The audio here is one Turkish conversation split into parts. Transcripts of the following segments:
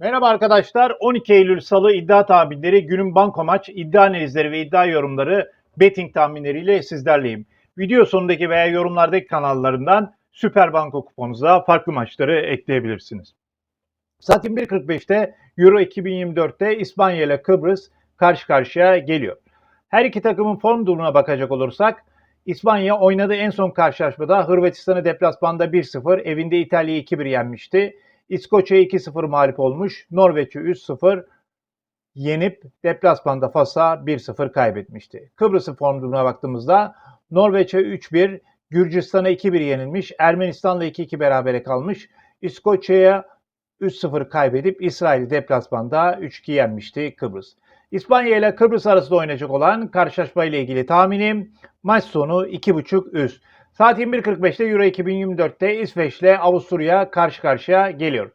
Merhaba arkadaşlar. 12 Eylül Salı iddia tahminleri, günün banko maç, iddia analizleri ve iddia yorumları betting tahminleriyle sizlerleyim. Video sonundaki veya yorumlardaki kanallarından Süper Banko kuponunuza farklı maçları ekleyebilirsiniz. Saat 21.45'te Euro 2024'te İspanya ile Kıbrıs karşı karşıya geliyor. Her iki takımın form durumuna bakacak olursak İspanya oynadığı en son karşılaşmada Hırvatistan'ı deplasmanda 1-0, evinde İtalya'yı 2-1 yenmişti. İskoçya 2-0 mağlup olmuş. Norveç'i 3-0 yenip deplasmanda Fas'a 1-0 kaybetmişti. Kıbrıs'ın form durumuna baktığımızda Norveç'e 3-1, Gürcistan'a 2-1 yenilmiş. Ermenistan'la 2-2 berabere kalmış. İskoçya'ya 3-0 kaybedip İsrail'i deplasmanda 3-2 yenmişti Kıbrıs. İspanya ile Kıbrıs arasında oynayacak olan karşılaşma ile ilgili tahminim maç sonu 2.5 üst. Saat 21.45'te Euro 2024'te İsveç ile Avusturya karşı karşıya geliyor.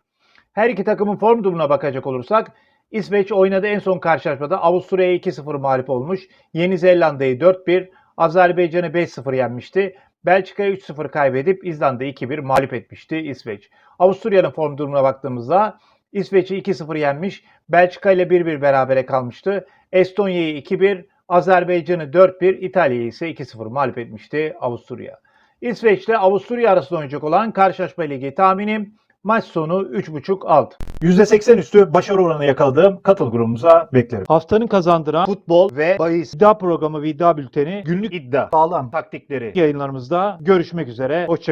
Her iki takımın form durumuna bakacak olursak İsveç oynadığı en son karşılaşmada Avusturya'ya 2-0 mağlup olmuş. Yeni Zelanda'yı 4-1, Azerbaycan'ı 5-0 yenmişti. Belçika'ya 3-0 kaybedip İzlanda'yı 2-1 mağlup etmişti İsveç. Avusturya'nın form durumuna baktığımızda İsveç'i 2-0 yenmiş, Belçika ile 1-1 berabere kalmıştı. Estonya'yı 2-1, Azerbaycan'ı 4-1, İtalya'yı ise 2-0 mağlup etmişti Avusturya. İsveç ile Avusturya arasında oynayacak olan karşılaşma ilgili tahminim maç sonu 3.5 alt. %80 üstü başarı oranı yakaladığım katıl grubumuza beklerim. Haftanın kazandıran futbol ve bahis iddia programı ve iddia bülteni günlük iddia sağlam taktikleri yayınlarımızda görüşmek üzere. Hoşçakalın.